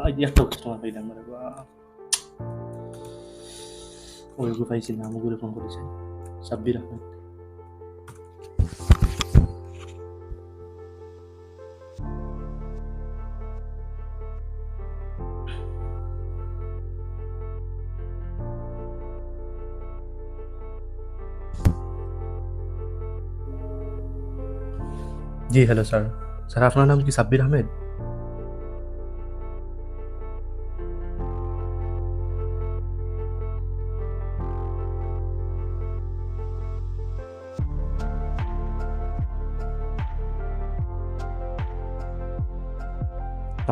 ওর বা একটা কাস্টমার পাইলাম রে বা ওই গো পাইছি না আমাকে ফোন করেছে সাব্বির আহমেদ জি হ্যালো স্যার স্যার আপনার নাম কি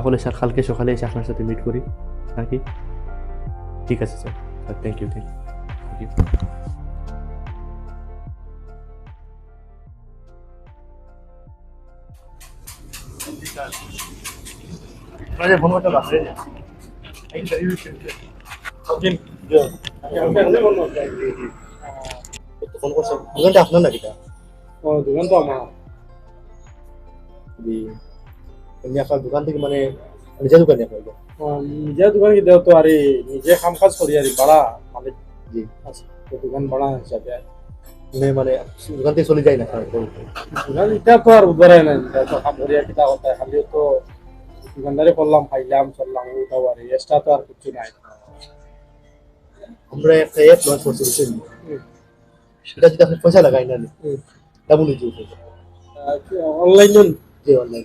তাহলে স্যার কালকে সকালে এসে আপনার সাথে মিট করি। নাকি? ঠিক আছে sir. Sir thank you thank you thank you phone করতে পারছে। ফোন করছে দোকানটা আপনার নাকি দোকান তো আমার। এমনি আপনার দোকান থেকে মানে নিজের দোকানে আপনার? নিজে দোকান। কি দেও তো আরে নিজে কাম কাজ করি আরে ভাড়া মালিক। জি। তো দোকান ভাড়া হিসাবে মানে মানে দোকান থেকে চলে যায় না দোকান? এটা তো আর উদ্ধারাই নাই এটা তো কাম করিয়া কিতা কথা। খালি তো দোকানদারি করলাম খাইলাম চললাম ওটাও আর এক্সট্রা তো আর কিছু নাই। আমরা একটা অ্যাপ লঞ্চ করছি বুঝছেন? সেটা যদি আপনি পয়সা লাগাই না ডাবল ইউজ অনলাইন যে অনলাইন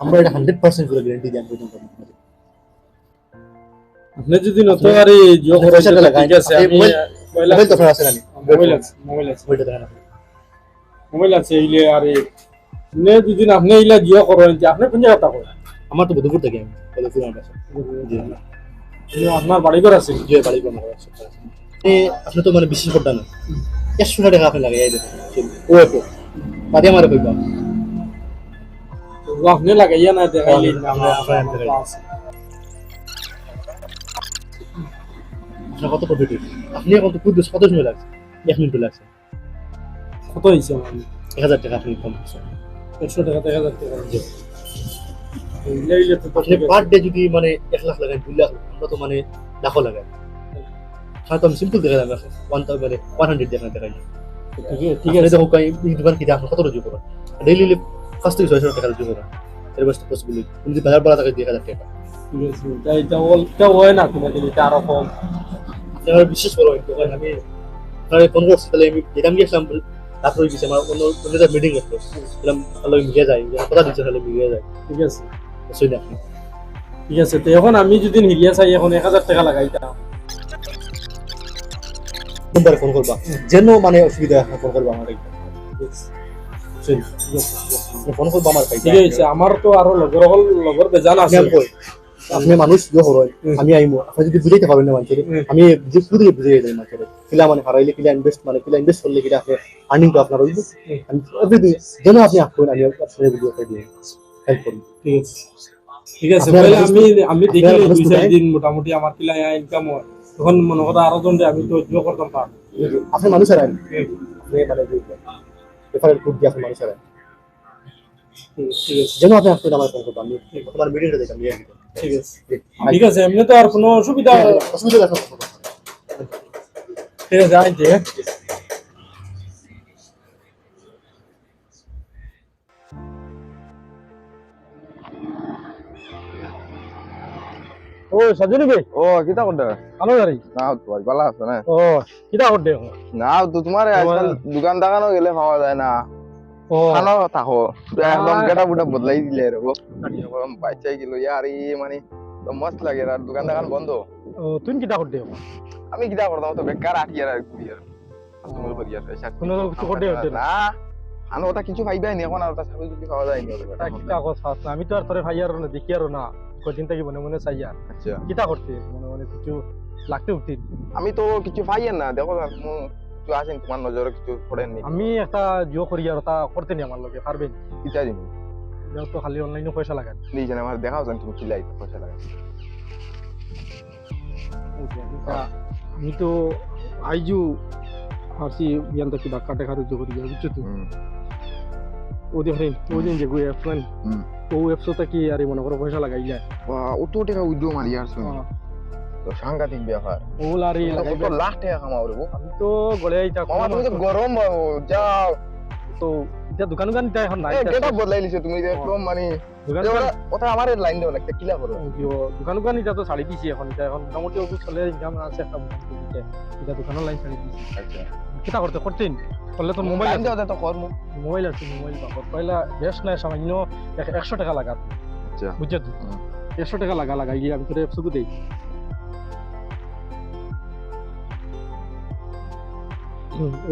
আমরা এটা হান্ড্রেড পার্সেন্ট করে গ্যারেন্টি দিয়ে আনব আপনি যদি আর জিও করে ঠিক আছে আমি মোবাইল- তো আছে। না মোবাইল আছে মোবাইল আছে। ওইটা দেখেন মোবাইল আছে। ইলে আরে। নে দুদিন আপনি ইলা জিও করেন যে আপনি কোন জায়গা থাকেন আমার তো থেকে আমি আমার জি। আপনার বাড়ি ঘর আছে। যে বাড়ি আমার এ আপনি তো মানে বিশেষ করতে না। একশো টাকা আপনি লাগাই দেবেন ও একটু বাদে আমার কইবা। আপনি লাগাইয়া না দেখাইলে আমরা- আমরা- আমরা দেখাই। আপনার কত প্রফিট আপনি এখন তো খুব কত সময় লাগছে এক মিনিট লাগছে কত হয়েছে আমার এক হাজার টাকা আপনি কম একশো টাকা এক হাজার টাকা আপনি পার ডে যদি মানে এক লাখ লাগাই দুই লাখ আমরা তো মানে লাখও লাগাই হ্যাঁ তো আমি সিম্পল দেখা যাবে ওয়ান মানে ওয়ান হান্ড্রেড দেখা দেখাই ঠিক আছে দেখো আপনি কত রোজু করেন ডেইলি পাঁচ থেকে ছয়শো টাকা রোজু করেন এর বস্তু পসিবল তুমি যদি বাজার বলা থাকে দুই হাজার টাকা ঠিক আছে এটা এটা হয় না তোমার এটা আরও কম আপনারা বিশ্বাস করো দোকান আমি আপনারা ফোন করছি তাহলে আমি যেটা আমি গেছিলাম রাত্রে হয়ে গেছে আমার অন্য অন্য মিটিং আসলো বললাম তাহলে মিলিয়ে যায় কথা দিচ্ছে তাহলে মিলিয়ে যায় ঠিক আছে বুঝছেন আপনি ঠিক আছে তো এখন আমি যদি হিরিয়া চাই এখন এক হাজার টাকা লাগাইতাম নম্বরে ফোন করবা যেন মানে অসুবিধা ফোন করবা আমার বুঝছেন ফোন করবা আমার পাইবা ঠিক আছে আমার তো আরও লগর হল লগর বেজান আমি আছে আপনি মানুষ হরয় আমি আইমু আপনি যদি বুঝাইতে পারবেন না মানুষের আমি বুঝিয়ে মানুষের কিলা মানে হারাইলে কিলা ইনভেস্ট মানে কিলা ইনভেস্ট করলে কিলা আপনি আর্নিং তো আপনার হইব এভরিথিং যেন আপনি আমি আপনার ভিডিও করে দিই হেল্প করুন ঠিক আছে। ঠিক আছে আপনার আমি আমি দেখি দুই চার দিন মোটামুটি আমার কিলা ইনকাম হয়। তখন মনে কথা আরও জন আমি তো করতাম পার আপনি মানুষ হারান আপনি মানে রেফারেল কোড দিয়ে আপনি মানুষ হারান ঠিক আছে। যেন আপনি আসবেন আমার ফোন করবেন আমি তোমার ভিডিওটা দেখলাম ঠিক আছে। ঠিক আছে এমনি তো আর কোনো অসুবিধা অসুবিধা আছে ঠিক আছে আইতে ও সাজুনি ভাই ও কিতা করতে? ভালো গাড়ি না তো ভাই ভালো আছে না। ও কিটা করতে? না তো তোমার আজকাল দোকান দোকানও গেলে পাওয়া যায় না। ও থাকো একদম আর- বদলাই দিলে রে বাচ্চাই গেল ইয়ার ই মানে মস্ত লাগে আর দোকান দোকান বন্ধ। ও কিটা করতে আমি করতাম তো বেকার আটি আর ঘুরি আর কিছু পাইবাই নি এখন আর সাবি যদি পাওয়া আমি তো আর তোরে দেখি আর না। কদিন থেকে মনে মনে চাই আর আচ্ছা। কিতা করতে মনে মনে কিছু লাগতে উঠতে আমি তো কিছু পাই না দেখো কিছু আছেন তোমার নজরে কিছু পড়েননি আমি একটা জিও করি আর ওটা করতে নি আমার লগে পারবেন কিটা জিনিস তো খালি অনলাইনে পয়সা লাগান আমার দেখাও যান তুমি চিলাই পয়সা লাগে আমি তো আইজু হাসি বিয়ান্তা কিবা কাটে খারু জো করি বুঝছ তো ও দেখেন ও দিন যে অ্যাপস হুম। ও কি আর মনে করো পয়সা লাগাইলা বা অত টাকা উদ্যোগ মারি আর তো সাংঘাতিক ব্যাপার ও লারি তো কত লাখ টাকা কামাও রে আমি তো গলে মামা তুমি তো গরম বাবু যাও তো এটা দোকান দোকান এটা এখন নাই আপ বদলাই লিছো তুমি একদম মানে ওটা আমার লাইন দেও লাগতে কিলা করো দোকান দোকান এটা তো দিছি এখন এটা এখন মোটামুটি ওকে চলে ইনকাম আছে একটা এটা দোকানের লাইন ছাড়ি দিছি আচ্ছা কিতা করতে করতেন করলে তো মোবাইল লাইন আছে দেও তো মোবাইল আছে মোবাইল পাবো পয়লা বেশ নাই সামান্য এক- একশো টাকা লাগা আচ্ছা বুঝছ একশো টাকা লাগা লাগাই গিয়ে আমি তোর একশো দেই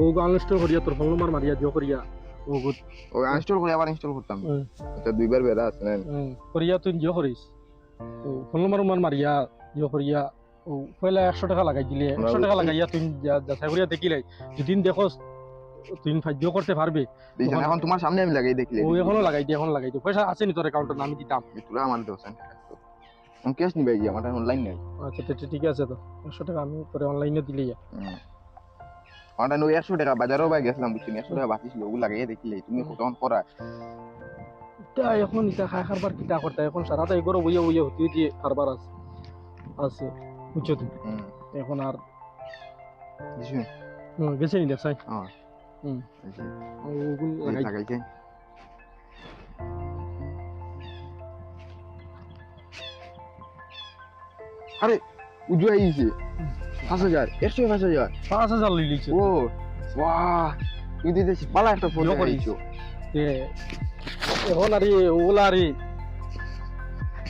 ও আনস্টল করিয়া তোর ফোন নম্বর মারিয়া দিও করিয়া। ও গুড ও ইনস্টল করে আবার ইনস্টল করতাম। এটা দুইবার বেড়া আছে না করিয়া তুই জিও করিস। ও ফোন নম্বর মার মারিয়া জিও করিয়া। ও পয়লা একশো টাকা লাগাই দিলে আমরা একশো টাকা লাগাইয়া তুই যাচাই করিয়া দেখিলে যেদিন দেখো তুই সাহায্য করতে পারবে। এখন তোমার সামনে আমি লাগাই দেখলে। ও এখনও লাগাই দিয়ে এখন লাগাই দিয়ে পয়সা আছে নি তোর অ্যাকাউন্টে আমি দিতাম। তোরা আমার দোকান আমি ক্যাশ নিবে গিয়ে আমার অনলাইন নাই। আচ্ছা তো ঠিক আছে তো। একশো টাকা আমি তোরে অনলাইনে দিলেই আমার ওই একশো টাকা বাজারও বাই গেছিলাম বুঝছি একশো টাকা বাকি ছিল ওগুলো লাগাই দেখলে তুমি তখন করা এটা এখন ইটা খাই খারবার কিটা করতে এখন সারাটা এগোরো বইয়া বইয়া হতে দিয়ে খারবার আছে আছে বুঝছ তো হুম। এখন আর গেছে নি দেখছাই? হুম। ওগুলো লাগাই লাগাইছে আরে উজু আইছে। পাঁচ হাজার একশো পাঁচ হাজার। পাঁচ হাজার লই লিছে ও বাহ তুই দিতেছিস পালা একটা ফোন করিস। করিস এখন আর ওগুলা আর।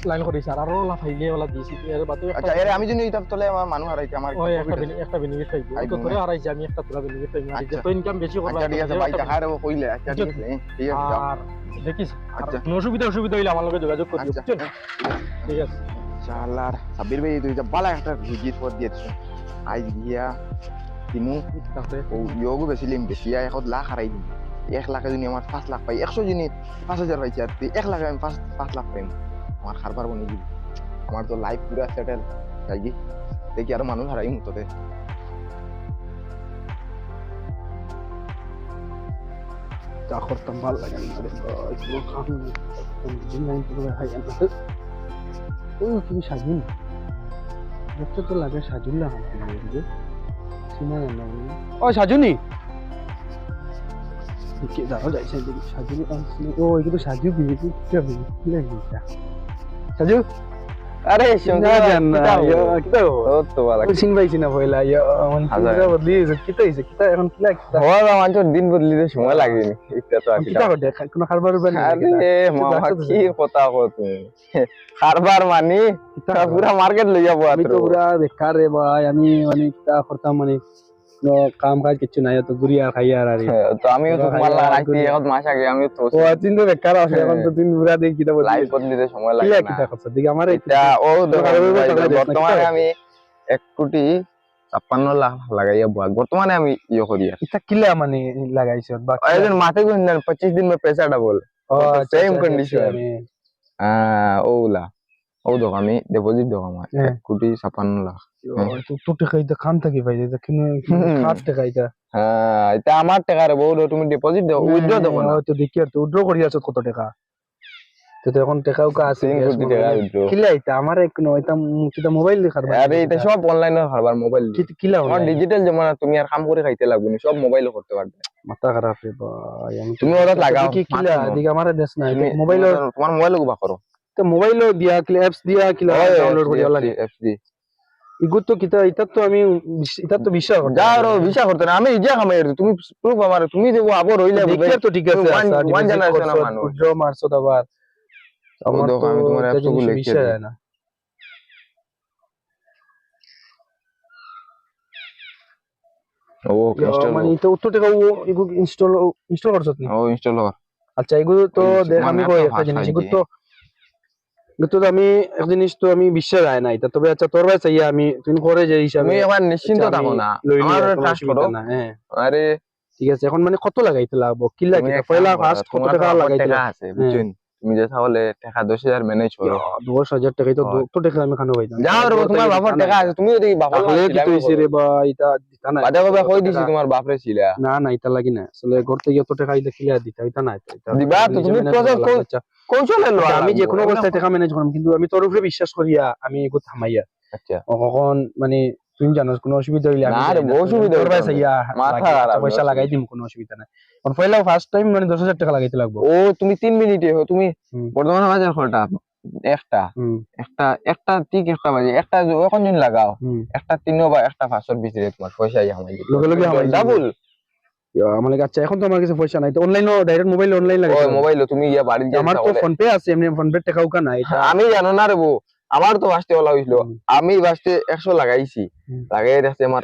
লাইন করিস আর আরও ওলা ওলা দিয়েছি এর বাদে আচ্ছা এর আমি যদি এটা তলে আমার মানুষ হারাইছে আমার ওই একটা profit আছে। বেনি- একটা বেনিফিট পাইবো আই তো তোরে হারাইছি আমি একটা তোরা বেনিফিট পাইবো আর আচ্ছা। যত ইনকাম বেশি করবা আচ্ছা ঠিক আছে ভাই একটা টাকা কইলে আচ্ছা ঠিক আছে ঠিক আছে আর দেখিস আচ্ছা। কোনো অসুবিধা অসুবিধা হইলে আমার লগে যোগাযোগ করিও আচ্ছা। ঠিক আছে। চালার সাবির ভাই তুই যা বালা একটা ভিজিট করে দিয়েছিস আজ গিয়া তিমু ইয়োগো বেছিলিম বেছিয়া এখন লাখ হারাই দিম এক লাখে যদি আমার পাঁচ লাখ পাই একশো জিনিস পাঁচ হাজার পাইছি আর এক লাখে আমি পাঁচ পাঁচ লাখ পাইম আমার খারবার বনে দিবি আমার তো লাইফ পুরা সেটেল তাই কি দেখি আরও মানুষ হারাইম তোদের যা করতাম ভালো লাগে না সাজিন দেখতে তো লাগে সাজুন না আমাকে সিনা না ও সাজুনি কে যাও যাইছে সাজুনি কাম ও এগুলো সাজু বিয়ে কি হবে কি লাগে এটা সাজু আরে না জান না কিতা ও তো বালা। সিং পাইছি না পয়লা ইয়া মন কিতা বদলি কিতা হইছে কিতা এখন কিলা কিতা? হওয়া মানুষের দিন বদলিতে সময় লাগেনি। এটা তো কিতা করে কোনো খাবার উবার আরে মামা কি কথা কো তুমি কারবার মানি পুরা মার্কেট লইয়া আমি তো পুরা বেকার রে ভাই আমি মানে কিতা করতাম মানে। কাম কাজ কিছু নাই তো গুরিয়া খাইয়া আর আমি তো আমি তো বর্তমানে আমি কোটি 56 লাখ লাগাইয়া বাদ বর্তমানে আমি ইয়ে করি এটা কিলা মানে লাগাইছ? বা একজন মাঠে পঁচিশ 25 দিন মে পয়সাটা বল সেম কন্ডিশন আ ওলা ও আমি ডিপোজিট দেখো আমার। এক কোটি ছাপ্পান্ন লাখ। তো তো টাকা এটা খান থাকি ভাই এটা কিনে হুম। খাত টাকা এটা হ্যাঁ এটা আমার টাকা রে বউ তুমি ডিপোজিট দাও উইথড্র দেবো না। তো দেখি আর তো উইথড্র করি আছো কত টাকা? তো এখন টাকাও কা আছে তিন কোটি টাকা উইথড্র কিলা এটা আমার এক নো এটা কিতা মোবাইল দেখার আরে এটা সব অনলাইনে হারবার মোবাইল কিলা আমার ডিজিটাল জমানা তুমি আর কাম করে খাইতে লাগবে না সব মোবাইলে করতে পারবে মাথা খারাপ রে ভাই তুমি ওরা লাগাও কি কিলা। দিকে আমার দেশ না মোবাইল তোমার- তোমার মোবাইল গুবা করো তো মোবাইল দিয়া কিলা অ্যাপস দিয়া কিলা ডাউনলোড করি লাগে এফসি ইগু তো কিতা এটা তো আমি এটা তো বিশ্বাস করতে যা আরও ভিসা করতে না আমি ইজা খামাই তুমি প্রুফ আমার তুমি দেবো আবার রইলে দেখি তো ঠিক আছে One- আচ্ছা, one deposit generation করছ, মানুষ। withdraw মারছো তো আবার আমার তো আমি তোমার জিনিসগুলো লিখে বিশ্বাস না। ও ইনস্টল মানে এটা উত্তর টাকা ও ইগু ইনস্টল ইনস্টল তুমি ও ইনস্টল হওয়ার আচ্ছা এগুলো তো দেখ মানে আমি কই একটা জিনিস এগুলো তো কিন্তু আমি এক জিনিস তো আমি বিশ্বাস যায় না এটা তবে আচ্ছা তোর ভাই চাইয়া আমি তুমি করে যে হিসাবে নিশ্চিন্ত আচ্ছা, আমি থাকো না। আমার ট্রাস্ট করো। হ্যাঁ। আরে ঠিক আছে এখন মানে কত লাগাইতে লাগবো? কি লাগে পয়লা ফার্স্ট কত টাকা লাগাইতে আছে বুঝছেন? তুমি যে তাহলে টাকা দশ হাজার ম্যানেজ করো। দশ হাজার টাকাই তো হয়। তো টাকা আমি খানো পাইতাম। যাও রে তোমার বাবার টাকা আছে তুমি যদি বাবার তাহলে কি তুই রে বা এটা দিতা না বাজা কবে কই দিছি তোমার বাপরে ছিলা? না না এটা লাগি না। আসলে ঘর থেকে এত টাকা দিলে কিলা দিতা? এটা না এটা- এটা দিবা তো, তুমি লাগবে, আচ্ছা। কৌশলে লো আমি যে কোনো অবস্থায় টাকা ম্যানেজ করলাম কিন্তু আমি তোর উপরে বিশ্বাস করিয়া আমি এগো থামাইয়া আচ্ছা। কখন মানে তুই জানোস কোনো অসুবিধা হইলে আমি না রে, বহু অসুবিধা তোর ভাই না। মাথা খারাপ, পয়সা লাগাই দিম কোনো অসুবিধা নাই। কারণ পয়লা ফার্স্ট টাইম মানে দশ হাজার টাকা লাগাইতে লাগবো। ও তুমি তিন মিনিটে হো তুমি। বর্তমানে বাজার কটা একটা। একটা একটা ঠিক একটা বাজে একটা এখন দিন লাগাও একটা তিন বা একটা পাঁচশোর ভিতরে তোমার পয়সা আমাই লগে লগে আমায় ডাবল আমার আচ্ছা এখন তো আমার কাছে পয়সা নাই তো অনলাইনও ডাইরেক্ট মোবাইল অনলাইন লাগে মোবাইলে তুমি ইয়া বাড়ি আমার তো তাহলে- ফোন পে আছে এমনি ফোন পে টাকাও কা নাই। আমি জানো না রে বউ আমার তো বাঁচতে বলা হইছিল হুম। আমি বাঁচতে একশো লাগাইছি। লাগাই দেখছি আমার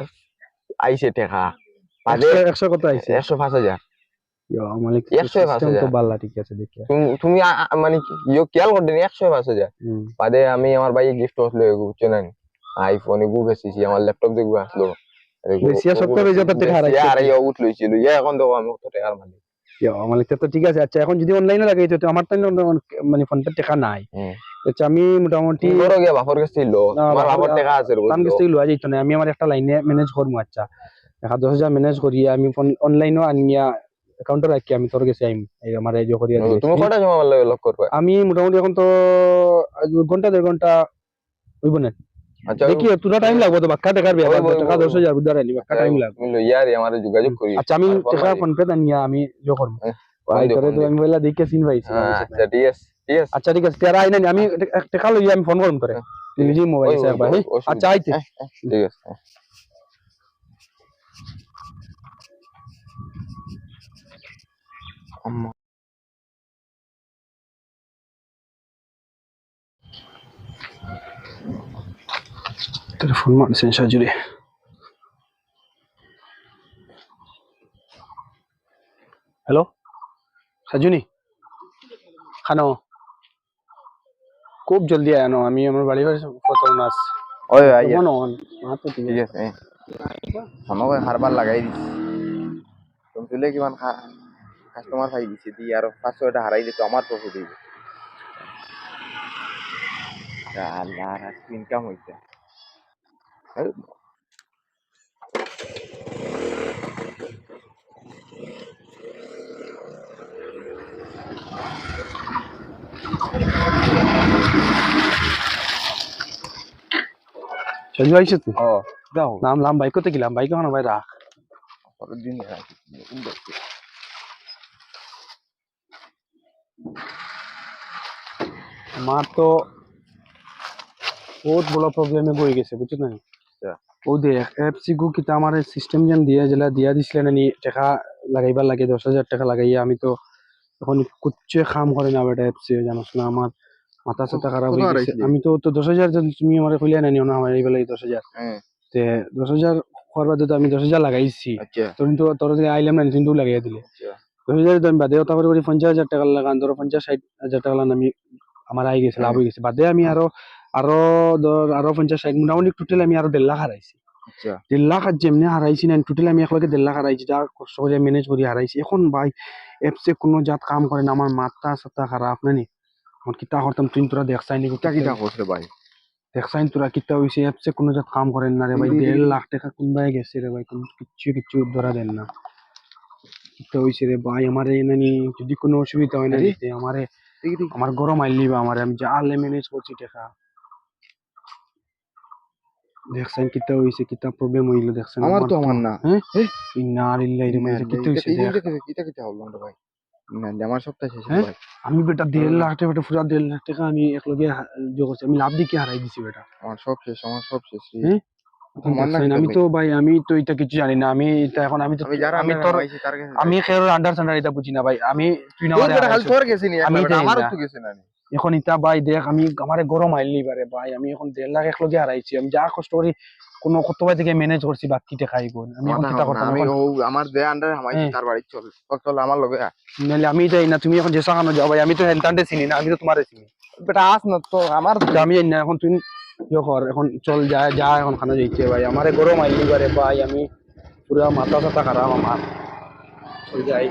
আইছে টাকা। একশো- কত আইছে? একশো পাঁচ হাজার। তুমি- মানে খেয়াল একশো পাঁচ হাজার। বাদে আমি আমার ভাই গিফট বুঝছ না আইফোন আমার ল্যাপটপ আসলো। ইয়া এখন তো আমি টাকার মালিক। তো ঠিক আছে। আচ্ছা এখন যদি অনলাইনে লাগাইতো তো আমার তো মানে ফোন পে টাকা নাই। আচ্ছা আমি মোটামুটি বড় গিয়া বাপর কাছে বাপর- টাকা আছে কাছ না আমি আমার একটা লাইনে ম্যানেজ করব আচ্ছা। ম্যানেজ আমি ফোন অনলাইনও আনিয়া অ্যাকাউন্টে রাখি আমি তোর কাছে আইম এই আমার এই যে তুমি কটা সময় লক করবে আমি মোটামুটি এখন তো ঘণ্টা দেড় ঘণ্টা হইব না? আচ্ছা দেখি তোরা টাইম লাগবে তো বাক্কা টাকার ওই, টাকা ওই, দশ হাজার বাক্কা টাইম লাগবে। তুমি লইয়া রে যোগাযোগ করি। আচ্ছা আমি টাকা ফোন পে আনিয়া আমি জো করব। হ্যাঁ, দিও, করে তো আমি বলে দেখে চিন পাইছি হ্যাঁ, আচ্ছা ঠিক আছে ঠিক আছে। আচ্ছা ঠিক আছে তেরা আইনা আমি টাকা লইয়া আমি ফোন করব তোরে। তুই মোবাইল একবার ওই, অসুবিধা আচ্ছা আইতে। হ্যাঁ, হ্যাঁ, ঠিক আছে হ্যাঁ। আম্মা। তোর ফোন মারছেন সাজুরে হ্যালো সাজুনি খানো খুব জলদি আনো আমি আমার বাড়ি বাড়ি কত নাচ ওই আইয়া মন অন মা তো ঠিক ঠিক আছে আছে আমাকে হারবার লাগাই দিছি তুমি তুলে কিমান কাস্টমার পাই দিছে দি আর পাঁচশো এটা হারাই দিতে আমার প্রফিট হইবে আল্লাহ আজকে ইনকাম হইছে এই, সাজু আইছে তুই ও যাও নাম লাম বাইক করতে গেলাম বাইক হনো ভাই রাখ পরের দিন রাখি, নতুন দেখছি। আমার তো বহুত বড় প্রবলেমে বই গেছে বুঝছ না আচ্ছা। ও দেখ এফসি গু কিতা আমার সিস্টেম যেন দিয়া যেলা দিয়া দিছিলে নানি টাকা লাগাইবার লাগে দশ হাজার টাকা লাগাইয়া। আমি তো এখন কুচ্ছে খাম করে না বেটা এফসি জানোস না? আমার মাথা সাথা খারাপ হয়ে গেছে। আমি তো তো দশ হাজার তুমি আমার কইলে নানি না আমার এই বেলায় দশ হাজার। হ্যাঁ, তে দশ হাজার হওয়ার বাদে তো আমি দশ হাজার লাগাইছি। আচ্ছা। তো কিন্তু তোর দিকে আইলাম না কিন্তু লাগাইয়া দিলে। আচ্ছা। দশ হাজার তো আমি বাদে করে করি পঞ্চাশ হাজার টাকা লাগান ধরো পঞ্চাশ ষাট হাজার টাকা লাগান আমি আমার আই গেছে লাভ হয়ে গেছে। বাদে আমি আরও আরও ধর আরও পঞ্চাশ ষাট মোটামুটি টোটাল আমি আরও দেড় লাখ হারাইছি। আচ্ছা। দেড় লাখ আর যেমনি হারাইছি না টোটাল আমি একলগে দেড় লাখ হারাইছি যা কষ্ট করে ম্যানেজ করে হারাইছি। এখন ভাই এপসে কোনো জাত কাম করে না আমার মাথা সাথা খারাপ নানি আমার কিতা করতাম তুই তোরা দেখছাই নি কিটা কিটা করছে ভাই? দেখছাই তোরা কিতা হইছে? এপসে কোনো জাত কাম করেন না রে ভাই দেড় লাখ টাকা কোনবাই গেছে রে ভাই কোনো কিচ্ছু কিচ্ছু ধরা দেন না। কিতা হইছে রে ভাই আমার নানি যদি কোনো অসুবিধা হয় না? দিতে আমার গরম আইলি বা আমার আমি যা ম্যানেজ করছি টাকা। দেখছেন কিতা হইছে কিতা প্রবলেম হইল দেখছেন আমার তো আমার না। হ্যাঁ? ইন্না কিতা হইছে হলো না ভাই? না আমার সপ্তাহ শেষ হ্যাঁ? ভাই। আমি বেটা দেড় লাখ টাকা বেটা পুরা দেড় লাখ টাকা আমি একলগে হা- জো করছি। আমি লাভ দিকে হারাই দিছি বেটা। আমার সব শেষ আমার সব শেষ হ্যাঁ? কিতা আমি? তো ভাই আমি তো এটা কিছু জানি না। আমি এখন আমি তো আমি তোর আমি আন্ডার এটা বুঝি না ভাই। আমি তুই না আমারে গেছে নি। তো গেছে নি। এখন ইতা ভাই দেখ আমি আমারে গরম আইলি বারে ভাই আমি এখন দেড় লাখ একলগে হারাইছি আমি যা কষ্ট করি কোনো কত ভাই থেকে ম্যানেজ করছি বাকি টাকাই বোন আমি এখন না, করতাম আমি আমার দে আন্ডারে হ্যাঁ। তার বাড়ি চল চল আমার লগে আয়। নাহলে আমি যাই না তুমি এখন জেসা খানো যাও ভাই আমি তো হেলতান্ডে চিনি না আমি তো তোমারে চিনি বেটা আস না তো আমার আমি জানি না এখন তুই ইয়ে কর এখন চল যা যা এখন খানা যাইছে ভাই আমারে গরম আইলি বারে ভাই আমি পুরা মাথা সাথা খারাপ আমার চল যাই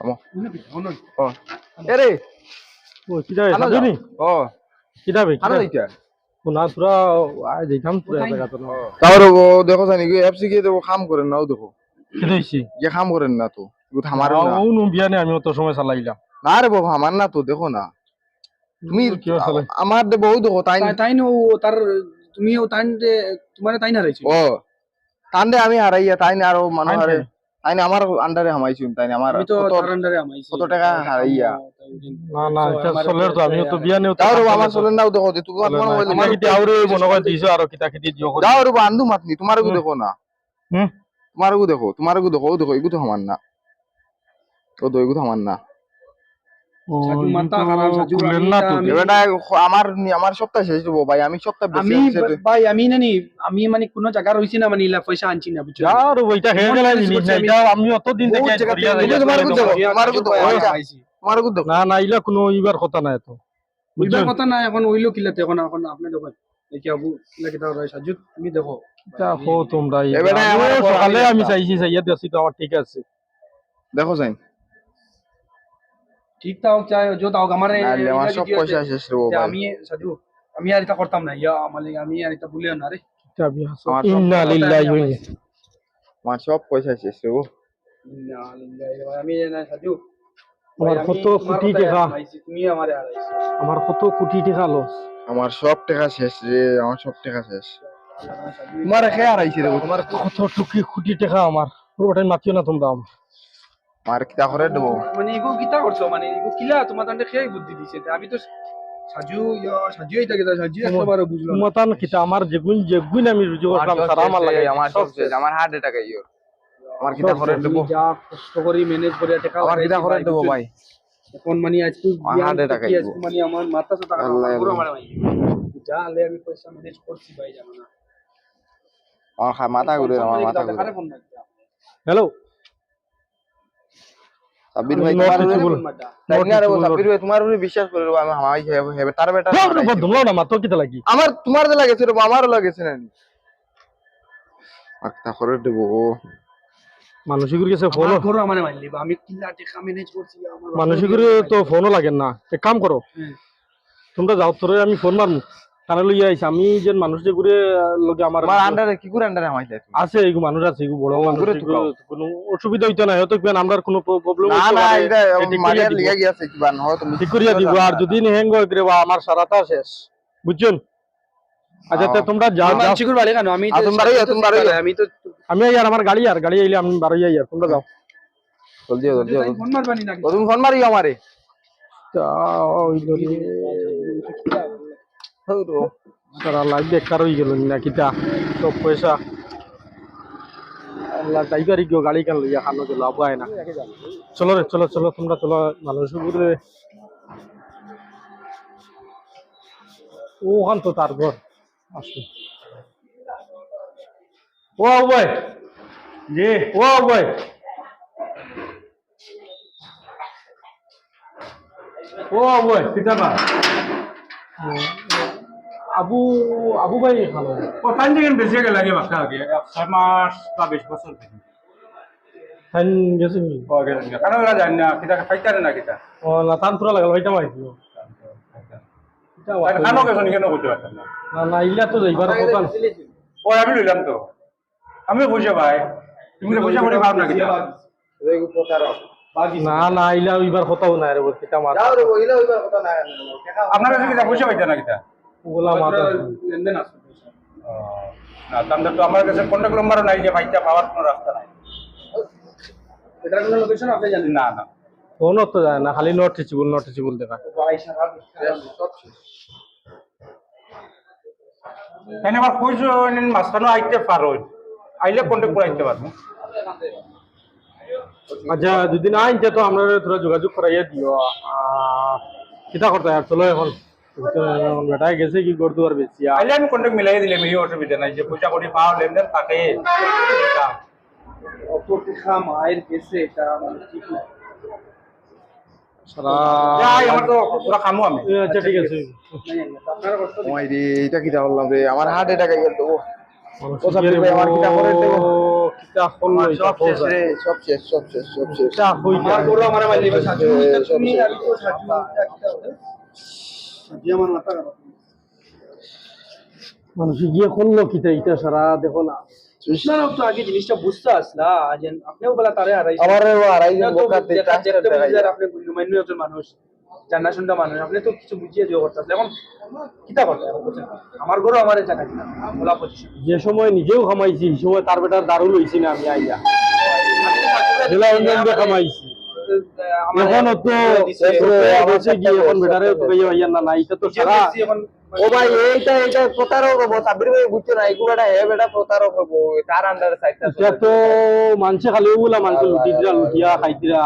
ও ও না পুরা দেখাম পুরা জায়গা তো না ও দেখো জানি কি এফসি কে দেবো কাম করেন না ও দেখো কিটা হইছে ইয়ে কাম করেন না তো এগুলো থামারও না ও নু বিয়া আমি অত সময় চালাইলাম না রে বাবা আমার না তো দেখো না তুমি আমার দে বহু দেখো তাই তাই- তাই নো তার তুমি ও তাই তোমার তাই না রয়েছে ও তান্ডে আমি হারাইয়া তাই না আরও মানুষ তাই না? আমার আন্ডারে হামাইছি তাই না? আমার কত টাকা হারাইয়া? না না এটা চলের তো আমি তো বিয়া নেও তাও রে আমার নাও দেখো যে তোমার মনে হয় আমার কিটা আউরে মনে দিছো। আর কিটা কিটি দিও যাও রে মাতনি তোমার দেখো না। হুম। তোমার দেখো তোমার দেখো ও দেখো এগু তো না। ও তো এগু তো আমার না। আমার আমার সপ্তাহ শেষ দেবো ভাই আমি সপ্তাহ বেশি আমি ভাই আমি নানি আমি মানে কোনো জায়গা রইছি না মানে পয়সা আনছি না বুঝছ? ওইটা হয়ে গেল আমি। অত দিন থেকে না না ইলা কোনো ইবার কথা নাই তো। বুঝবার কথা না এখন ওইলো কিলাতে এখন এখন আপনি দেখো দেখি আবু কিলা কিতা রয় সাজু তুমি দেখো। তা হো তোমরা ইবা। এবারে আমার আমিও বড় সকালে আমি চাইছি চাইয়া দিয়েছি তো আমার ঠিক আছে। দেখো যাই ঠিক তাও চাই যো তাও আমার নাহলে আমার সব পয়সা শেষ দেবো ভাই আমি সাজু আমি আর এটা করতাম না ইয়া মানে আমি আর এটা বলিও না রে আমার সব ইন্না লিল্লাহি ওয়া ইন্না আমার সব পয়সা শেষ দেবো না, লিল্লাহি ওয়া- আমি না সাজু আমার কত কোটি টাকা তুমি আমারে হারাইছো আমার কত কোটি টাকা লস আমার সব টাকা শেষ রে আমার সব টাকা শেষ তোমার খেয়ে হারাইছি দেখো তোমার কত টুকি কোটি টাকা আমার পুরোটাই মাতিও না তোমরা আমার। আমার কিতা করে দেবো? মানে এগো কিতা করছ? মানে এগো কিলা? তোমার তান্ডে খেয়ে বুদ্ধি দিছে। আমি তো সাজু ইয়া সাজু এইটা কিতা? সাজু একবারে বুঝলাম। মতান কিতা? আমার যেগুন যেগুন আমি রুজু করলাম সারা আমার লাগে। আমার সব আমার হার্ট অ্যাটাক আইও আমার কিতা করে দেবো? যা কষ্ট করি ম্যানেজ করে টাকা আমার কিতা করে ভাই, দেবো ভাই? এখন মানে আজকে হার্ট অ্যাটাক। আজকে মানে আমার মাথা সাথে পুরো। মানে ভাই যা আলে আমি পয়সা ম্যানেজ করছি ভাই জানো না। আমার মাথা ঘুরে আমার মাথা ঘুরে। হ্যালো সাব্বির ভাই Not তোমার উপরে- reachable. ফোন মারটা তাই না রে, ও Not সাব্বির ভাই তোমার উপরে বিশ্বাস করে আমি হামাই হেবে হেবে তার বেটা ধুমলো না মাত্র কিতা লাগি? আমার তোমার যে লাগেছে রে আমারও লাগেছে না। আচ্ছা করে দেবো। মানসিকের কাছে ফোন আমার ঘরে মানে মারলি বা আমি কিলা টাকা ম্যানেজ করছি আমার মানসিকের তো ফোনও লাগে না। এক কাম করো। হুম। তোমরা যাও তোরে আমি ফোন মারমু। কারণ লইয়া আইছি আমি যে মানুষ যে ঘুরে লগে আমার আমার আন্ডারে কি আন্ডারে আছে এই মানুষ আছে এগু বড় মানুষ ঘুরে কোনো অসুবিধা হইতো না। হয়তো কেন আমরা কোনো প্রবলেম না না এটা ঠিক করিয়া মারিয়ার দিব। লিগা গিয়াছে কিবা নহয় তুমি ঠিক করিয়া দিব। আর যদি হ্যাং করে বা আমার সারাটা শেষ। বুঝছেন? আচ্ছা তা। তোমরা যাও যাও। মানসিকের বাড়ি কেন? আমি বাড়ি বাড়ি তো আর আমার গাড়ি আর গাড়ি আইলে আমি বারোই আই আর তোমরা যাও। জলদি জলদি ফোন মারবানি না ও, তুমি ফোন মারিও আমারে। সারা লাইফ বেকার হয়ে গেল না কিতা? সব পয়সা আল্লাহ ড্রাইভারই গিয়ে গাড়ি কেন লইয়া খানো গেল আবাই না চলো রে, চলো চলো, তোমরা চলো মানুষ উপরে ওখান তো তার ঘর। আসো। ও ভাই। জি। ও ভাই। ও ভাই কিতা না আবু আবু ভাই ও টাইম দেখেন বেশি আগে লাগে বাচ্চা আগে ছয় মাস বা বিশ বছর থেকে গেছে নি ওরা জানি না? কিতা না কিতা? ও না তান পুরা লাগাল ভাইটা মাইছি। কানো গেছেন কেন করতে পারতেন না? না না তো যাইবার কথা ও আমি লইলাম তো। আমি বুঝে ভাই তুমি বুঝে পড়ে ভাব না কিতা। না না ইলা ওইবার কথাও নাই রে বল কিতা মাত আপনার কাছে কিতা বুঝে পাইতে না কিতা? ওগুলা লেনদেন আছে না তো আমার কাছে কন্ট্যাক্ট নাম্বারও নাই যে ভাইটা পাওয়ার কোনো রাস্তা নাই। এটার কোনো লোকেশন আপনি জানেন? না না। ফোন তো যায় না খালি নট রিচেবল নট রিচেবল দেখা। ভাই সারা সব এনে আমার কইছো মাঝখানে আইতে পারো। আইলে কন্ট্যাক্ট করে দিতে পারব। আচ্ছা যদি না আনছে তো আমরা তোরা যোগাযোগ করাইয়া দিও। কিতা করতে আর চলো এখন। বেটায় গেছে কি করতে আইলে আমি কন্ট্যাক্ট মিলাই দিলাম এই অসুবিধা নাই যে পয়সা করি পাও লেনদেন থাকে মায়ের গেছে এটা মানে কি আমার আচ্ছা এটা কিটা হার্ট অ্যাটাক ভাই, আমার মানুষ গিয়ে করল কিতা সারা দেখো না। আগে জিনিসটা বুঝতে আসলা আপনিও বলা তারে জন আপনি একজন মানুষ জানা শুনটা মানুষ আপনি তো কিছু বুঝিয়ে দিও করতে এখন কিতা করতে এখন আমার গরু আমার জায়গা দিলাম বলা পজিশন যে সময় নিজেও খামাইছি সেই সময় তার বেটার দারু লইছি না আমি আইয়া। খামাইছি। এখন তো বসে গিয়ে এখন বেটারে তো কইয়া আইয়া না না এটা তো সারা ও ভাই এইটা এইটা প্রতারক হব সাব্বির ভাই বুঝছ না এগুলো বেটা হে বেটা প্রতারক হব তার আন্ডারে সাইডটা এটা তো মানুষে খালি বলা মানুষ লুটি দিরা লুটিয়া খাইতিরা।